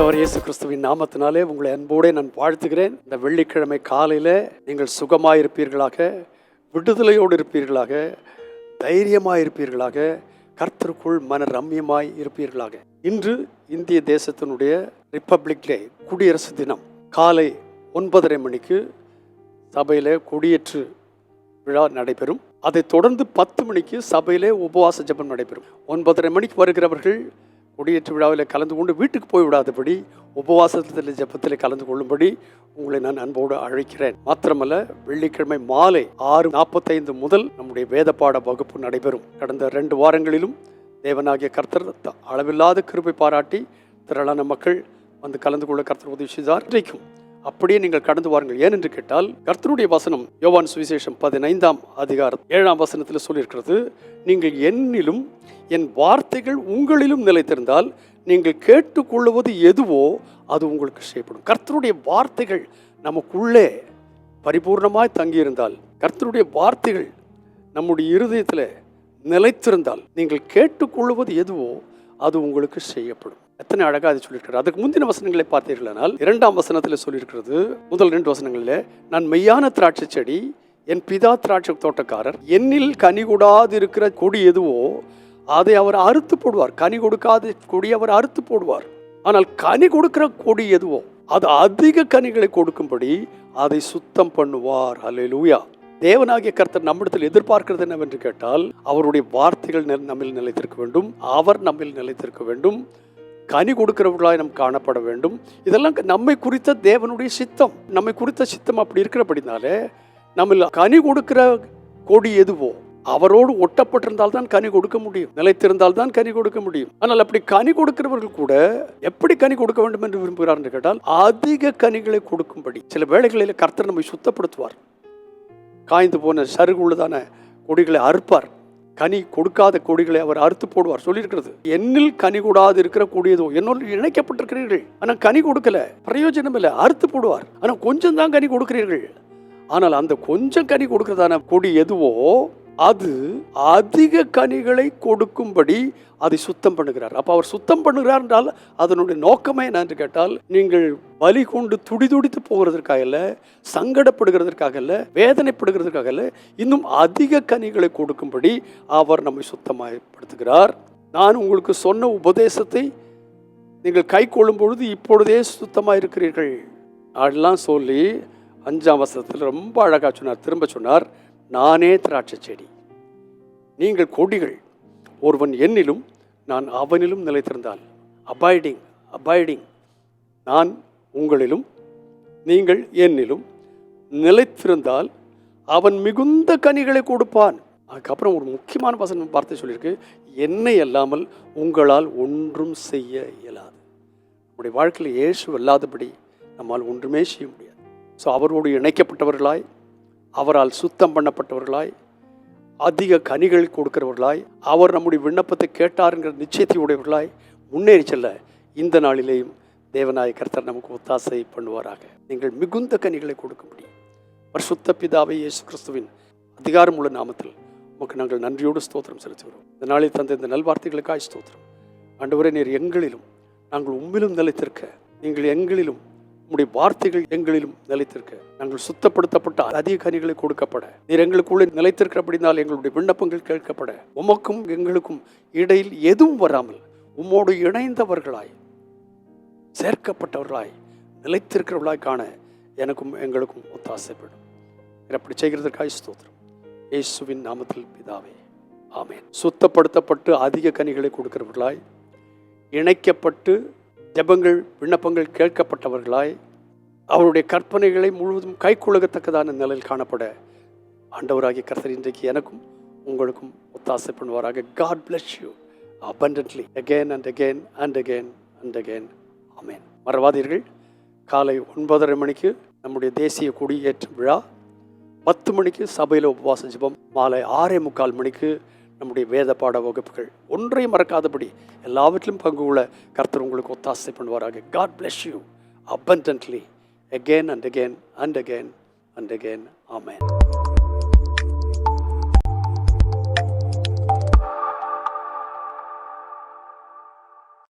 ஆண்டவர் இயேசு கிறிஸ்துவின் நாமத்தினாலே உங்களை அன்போடே நான் வாழ்த்துகிறேன். இந்த வெள்ளிக்கிழமை காலையில் நீங்கள் சுகமாக இருப்பீர்களாக விடுதலையோடு இருப்பீர்களாக தைரியமாக இருப்பீர்களாக கர்த்தருக்குள் மன ரம்யமாய் இருப்பீர்களாக இன்று இந்திய தேசத்தினுடைய ரிப்பப்ளிக் டே குடியரசு தினம். காலை ஒன்பதரை மணிக்கு சபையில் கொடியேற்று விழா நடைபெறும். அதைத் தொடர்ந்து பத்து மணிக்கு சபையிலே உபவாச ஜபம் நடைபெறும். ஒன்பதரை மணிக்கு வருகிறவர்கள் கொடியேற்று விழாவில் கலந்து கொண்டு வீட்டுக்கு போய்விடாதபடி உபவாசத்தில் ஜெபத்தில் கலந்து கொள்ளும்படி உங்களை நான் அன்போடு அழைக்கிறேன். மாத்திரமல்ல வெள்ளிக்கிழமை மாலை ஆறு நாற்பத்தைந்து முதல் நம்முடைய வேதப்பாட வகுப்பு நடைபெறும். கடந்த ரெண்டு வாரங்களிலும் தேவனாகிய கர்த்தர் த- அளவில்லாத கிருபை பாராட்டி திரளான மக்கள் வந்து கலந்து கொள்ள கர்த்தர் உதவி செய்தார். இன்றைக்கும் அப்படியே நீங்கள் கடந்து வாருங்கள். ஏனென்று கேட்டால் கர்த்தருடைய வசனம் யோவான் சுவிசேஷம் பதினைந்தாம் அதிகாரம் ஏழாம் வசனத்தில் சொல்லியிருக்கிறது நீங்கள் என்னிலும் என் வார்த்தைகள் உங்களிலும் நிலைத்திருந்தால் நீங்கள் கேட்டுக்கொள்ளுவது எதுவோ அது உங்களுக்கு செய்யப்படும். கர்த்தருடைய வார்த்தைகள் நமக்குள்ளே பரிபூர்ணமாய் தங்கியிருந்தால் கர்த்தருடைய வார்த்தைகள் நம்முடைய இருதயத்தில் நிலைத்திருந்தால் நீங்கள் கேட்டுக்கொள்வது எதுவோ அது உங்களுக்கு செய்யப்படும். எத்தனை அழகாக அது சொல்லியிருக்கிறார் அதுக்கு முந்தின வசனங்களை பார்த்தீர்களானால் இரண்டாம் வசனத்தில் சொல்லியிருக்கிறது முதல் ரெண்டு வசனங்களில் நான் மெய்யான திராட்சை செடி என் பிதா திராட்சை தோட்டக்காரர் என்னில் கனி கூடாது இருக்கிற கொடி எதுவோ அதை அவர் அறுத்து போடுவார். கனி கொடுக்காத கொடி அவர் அறுத்து போடுவார். ஆனால் கனி கொடுக்கிற கொடி எதுவோ அது அதிக கனிகளை கொடுக்கும்படி அதை சுத்தம் பண்ணுவார். அல்லேலூயா தேவனாகிய கர்த்தர் நம்மிடத்தில் எதிர்பார்க்கிறது என்னவென்று கேட்டால் அவருடைய வார்த்தைகள் நெ- நம்மில் நிலைத்திருக்க வேண்டும். அவர் நம்மில் நிலைத்திருக்க வேண்டும். கனி கொடுக்கிறவர்களாய் நாம் காணப்பட வேண்டும். இதெல்லாம் நம்மை குறித்த தேவனுடைய சித்தம். நம்மை குறித்த சித்தம் அப்படி இருக்கிறபடினாலே நம்ம கனி கொடுக்கிற கொடி எதுவோ அவரோடு ஒட்டப்பட்டிருந்தால் தான் கனி கொடுக்க முடியும். நிலைத்திருந்தால் தான் கனி கொடுக்க முடியும். ஆனால் அப்படி கனி கொடுக்கிறவர்கள் கூட எப்படி கனி கொடுக்க வேண்டும் என்று விரும்புகிறார் என்று கேட்டால் அதிக கனிகளை கொடுக்கும்படி. சில வேளைகளில் கர்த்தர் நம்மை சுத்தப்படுத்துவார். காய்ந்து போன சருகு உள்ளதான கொடிகளை அறுப்பார். கனி கொடுக்காத கொடிகளை அவர் அறுத்து போடுவார். சொல்லியிருக்கிறது என்னில் கனி கூடாது இருக்கிற கொடியதோ என்னோடு இணைக்கப்பட்டிருக்கிறீர்கள். ஆனால் கனி கொடுக்கல பிரயோஜனம் இல்லை அறுத்து போடுவார். ஆனால் கொஞ்சம் தான் கனி கொடுக்கிறீர்கள். ஆனால் அந்த கொஞ்சம் கனி கொடுக்கிறதான கொடி எதுவோ அது அதிக கனிகளை கொடுக்கும்படி அதை சுத்தம் பண்ணுகிறார். அப்போ அவர் சுத்தம் பண்ணுகிறார் என்றால் அதனுடைய நோக்கமே என்னென்று கேட்டால் நீங்கள் வலி கொண்டு துடிதுடித்து போகிறதற்காக இல்லை சங்கடப்படுகிறதற்காக இல்லை வேதனைப்படுகிறதுக்காக இல்லை இன்னும் அதிக கனிகளை கொடுக்கும்படி அவர் நம்மை சுத்தமாகப்படுத்துகிறார் நான் உங்களுக்கு சொன்ன உபதேசத்தை நீங்கள் கை கொள்ளும் பொழுது இப்பொழுதே சுத்தமாக இருக்கிறீர்கள் அதெல்லாம் சொல்லி அஞ்சாம் வசத்தில் ரொம்ப அழகாக சொன்னார் திரும்ப சொன்னார். நானே திராட்சை செடி. நீங்கள் கொடிகள் ஒருவன் என்னிலும் நான் அவனிலும் நிலைத்திருந்தால். அபாய்டிங் அபாய்டிங் நான் உங்களிலும் நீங்கள் என்னிலும் நிலைத்திருந்தால் அவன் மிகுந்த கனிகளை கொடுப்பான். அதுக்கப்புறம் ஒரு முக்கியமான வசனம் வார்த்தை சொல்லியிருக்கு. என்னை அல்லாமல் உங்களால் ஒன்றும் செய்ய இயலாது. நம்முடைய வாழ்க்கையில் இயேசு அல்லாதபடி நம்மால் ஒன்றுமே செய்ய முடியாது. ஸோ அவரோடு இணைக்கப்பட்டவர்களாய் அவரால் சுத்தம் பண்ணப்பட்டவர்களாய் அதிக கனிகள் கொடுக்கிறவர்களாய் அவர் நம்முடைய விண்ணப்பத்தை கேட்டாருங்கிற நிச்சயத்தை உடையவர்களாய் முன்னேறி செல்ல இந்த நாளிலேயும் தேவநாய கர்த்தர் நமக்கு ஒத்தாசை பண்ணுவாராக. நீங்கள் மிகுந்த கனிகளை கொடுக்க முடியும். பரிசுத்த பிதாவை இயேசு கிறிஸ்துவின் அதிகாரமுள்ள நாமத்தில் உமக்கு நாங்கள் நன்றியோடு ஸ்தோத்திரம் செலுத்துகிறோம். இந்த நாளில் தந்த இந்த நல்வார்த்தைகளுக்காய் ஸ்தோத்திரம். ஆண்டவரே நீர் எங்களிலும் நாங்கள் உம்மிலும் நிலைத்திருக்க நீங்கள் எங்களிலும் உம்முடைய வார்த்தைகள் எங்களிலும் நிலைத்திருக்க. நாங்கள் சுத்தப்படுத்தப்பட்ட அதிக கனிகளை கொடுக்கப்பட. நீர் எங்களுக்குள்ளே நிலைத்திருக்கிறபடினால் எங்களுடைய விண்ணப்பங்கள் கேட்கப்பட. உமக்கும் எங்களுக்கும் இடையில் எதுவும் வராமல் உம்மோடு இணைந்தவர்களாய் சேர்க்கப்பட்டவர்களாய் நிலைத்திருக்கிறவர்களாய் காண எனக்கும் எங்களுக்கும் ஒத்தாசைப்படும். அப்படி செய்கிறதற்காக ஸ்தோத்திரம். இயேசுவின் நாமத்தில் பிதாவே ஆமேன். சுத்தப்படுத்தப்பட்டு அதிக கனிகளை கொடுக்கிறவர்களாய் இணைக்கப்பட்டு ஜபங்கள் விண்ணப்பங்கள் கேட்கப்பட்டவர்களாய் அவருடைய கற்பனைகளை முழுவதும் கைக்குலகத்தக்கதான நிலையில் காணப்பட ஆண்டவராகிய கர்த்தர் இன்றைக்கு எனக்கும் உங்களுக்கும் ஒத்தாசை பண்ணுவாராக. God bless you abundantly again and again and again and again. Amen மறவாதீர்கள். காலை ஒன்பதரை மணிக்கு நம்முடைய தேசிய குடியேற்ற விழா. பத்து மணிக்கு சபையில் உபவாச ஜபம். மாலை ஆறே முக்கால் மணிக்கு நம்முடைய வேத பாட வகுப்புகள் ஒன்றையும் மறக்காதபடி எல்லாவற்றிலும் பங்கு கொள்ள கர்த்தர் உங்களுக்கு ஒத்தாசை பண்ணுவாராக. God bless you abundantly again and again and again and again. Amen